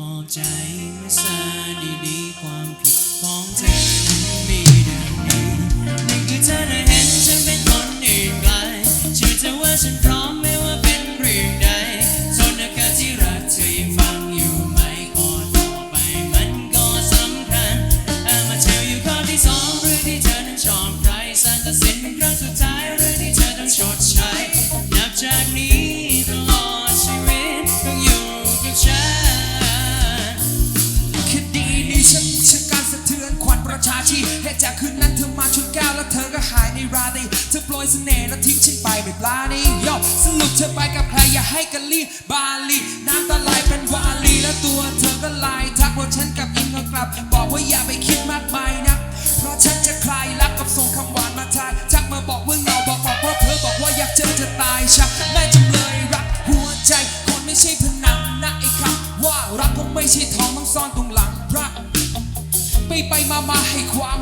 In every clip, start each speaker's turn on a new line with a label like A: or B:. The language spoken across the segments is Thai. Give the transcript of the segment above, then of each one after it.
A: มอบใจมาซาดี คืนนั้นเธอมาชน
B: แก้วแล้วเธอก็หายในราตรีเธอโปรยเสน่ห์แล้วทิ้งฉันไปไม่ปลานี่ยอสรุปเธอไปกับใครอย่าให้กันรีบบาลีน้ำตาไหลเป็นวาลีแล้วตัวเธอก็ลายทักว่าฉันกับอินก็กลับ บอกว่าอย่าไปคิดมากมายนะเพราะฉันจะคลายรักกับส่งคำหวานมาทายทักมาบอกว่าเหงาบอกบอกเพราะเธอบอกว่าอยากเจอจะตายชักแม่จำเลยรักหัวใจคนไม่ใช่พนังนะไอ้คำว่ารักก็ไม่ใช่ทองต้องซ่อนตรงหลังพระไปไปมามาให้ความ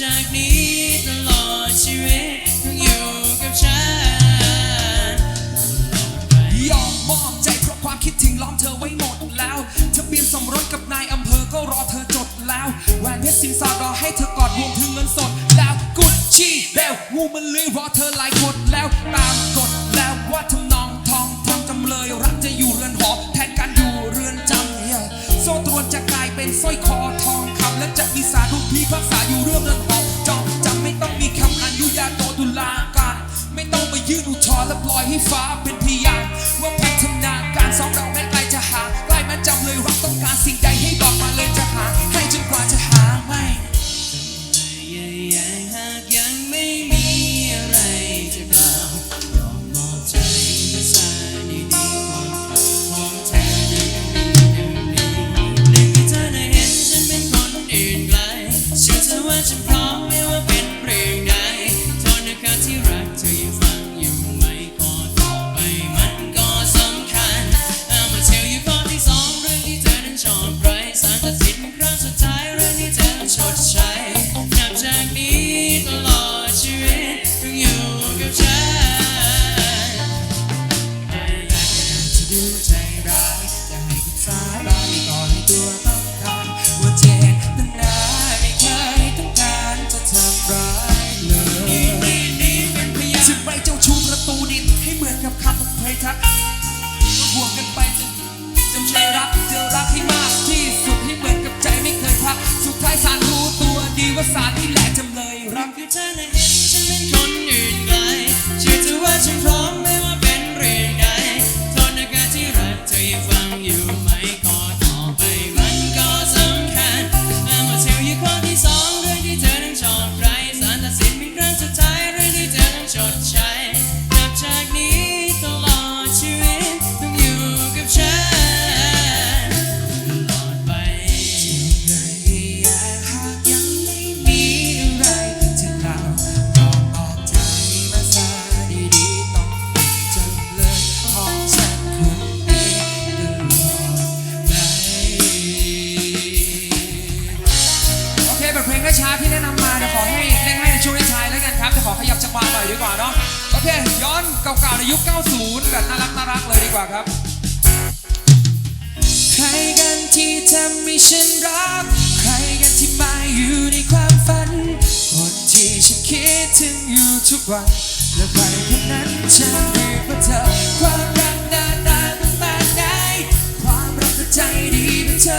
B: จา
A: กนี้ตลอดชีวิตต้องอยู่กับฉัน
B: ยอมมอบใจเพราะความคิดถึงล้อมเธอไว้หมดแล้วทะเบียนสมรสกับนายอำเภอก็รอเธอจดแล้วแหวนเพชรสินสอดรอให้เธอกอดรวมถึงเงินสดแล้วกุชชี่แล้วงูมันเลื้อยรอเธอหลายคนแล้วตามกฎแล้วว่าทำนองทองทองจำเลยรักจะอยู่เรือนหอ โซ่ตรวนจะกลายเป็นสร้อยคอทองคำและจะมีสารทุกพิพากษาอยู่เรื่องเรือนหอจองจำไม่ต้องมีคำอนุญาโตตุลาการ ไม่ต้องมายื่นอุทธรณ์และปล่อยให้ฟ้าเป็นพยานว่าพัฒนาการสองเราแม้ไกลจะหาใกล้มันจำเลยรักต้องการสิ่งใด
A: ตั
B: แบ
A: บเพ
B: ลงช้าๆที่แนะนำมาเดี๋ยวขอให้เล่นให้ในช่วงท้ายแล้วกันครับจะขอขยับจังหวะหน่อยดีกว่าเนาะโอเคย้อนเก่าๆในยุค 90 แบบน่ารักน่ารักเลยดีกว่าครับ ใครกันที่ทำให้ฉันรัก ใครกันที่มาอยู่ในความฝัน คนที่ฉันคิดถึงอยู่ทุกวัน และใครคนนั้นฉันเรียกว่าเธอ